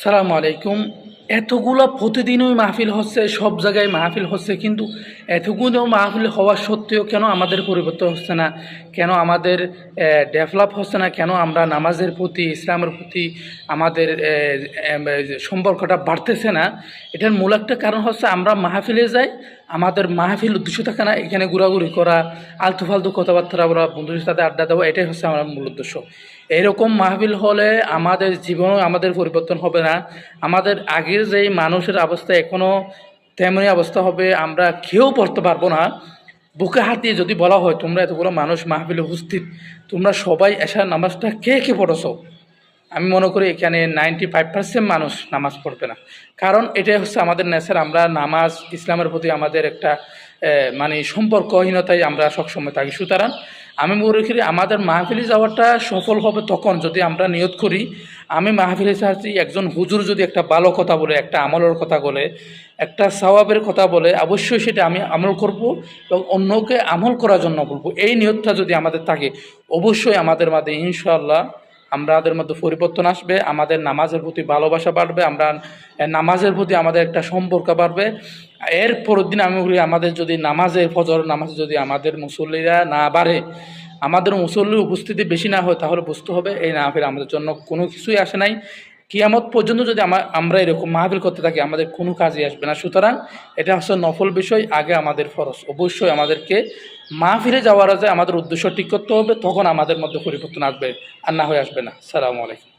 সালামু আলাইকুম। এতগুলো প্রতিদিনই মাহফিল হচ্ছে, সব জায়গায় মাহফিল হচ্ছে, কিন্তু এতগুলো মাহফিল হওয়া সত্ত্বেও কেন আমাদের পরিবর্তন হচ্ছে না? কেন আমাদের ডেভেলপ হচ্ছে না? কেন আমরা নামাজের প্রতি, ইসলামের প্রতি আমাদের সম্পর্কটা বাড়তেছে না? এটার মূল একটা কারণ হচ্ছে আমরা মাহফিলে যাই, আমাদের মাহফিল উদ্দেশ্য থাকে না এখানে ঘোরাঘুরি করা আলতু ফালতু কথাবার্তা বলা, বন্ধুদের সাথে আড্ডা দেওয়া, এটাই হচ্ছে আমার মূল উদ্দেশ্য। এরকম মাহফিল হলে আমাদের জীবনও আমাদের পরিবর্তন হবে না। আমাদের আগের যেই মানুষের অবস্থা এখনও তেমনই অবস্থা হবে, আমরা কেউ পড়তে পারব না। বুকে হাত দিয়ে যদি বলা হয়, তোমরা এতগুলো মানুষ মাহফিলে উপস্থিত, তোমরা সবাই এসার নামাজটা কে কে পড়েছো? আমি মনে করি এখানে নাইনটি ফাইভ পার্সেন্ট মানুষ নামাজ পড়বে না। কারণ এটাই হচ্ছে আমাদের নেশার, আমরা নামাজ, ইসলামের প্রতি আমাদের একটা মানে সম্পর্কহীনতাই আমরা সবসময় থাকি। সুতরাং আমি মনে করি আমাদের মাহফিলে যাওয়াটা সফল হবে তখন যদি আমরা নিয়ত করি। আমি মাহফিলে চাচ্ছি একজন হুজুর যদি একটা ভালো কথা বলে, একটা আমলের কথা বলে, একটা সওয়াবের কথা বলে, অবশ্যই সেটা আমি আমল করব এবং অন্যকে আমল করার জন্য বলব। এই নিয়তটা যদি আমাদের থাকে, অবশ্যই আমাদের মাঝে ইনশাআল্লাহ আমাদের মধ্যে পরিবর্তন আসবে, আমাদের নামাজের প্রতি ভালোবাসা বাড়বে, আমরা নামাজের প্রতি আমাদের একটা সম্পর্ক বাড়বে। এর পরের দিন আমি বলি, আমাদের যদি নামাজের ফজর, নামাজ যদি আমাদের মুসল্লিরা না বাড়ে, আমাদের মুসল্লির উপস্থিতি বেশি না হয়, তাহলে বুঝতে হবে এই না ফের আমাদের জন্য কোনো কিছুই আসে নাই। কিয়ামত পর্যন্ত যদি আমা- আমরা এরকম মাহবিল করতে থাকি, আমাদের কোনো কাজই আসবে না। সুতরাং এটা হচ্ছে নফল বিষয়, আগে আমাদের ফরস অবশ্যই আমাদেরকে মাহফিলে যাওয়ার আগে আমাদের উদ্দেশ্য ঠিক করতে হবে, তখন আমাদের মধ্যে পরিবর্তন আসবে আর না হয়ে আসবে না। সালামু আলাইকুম।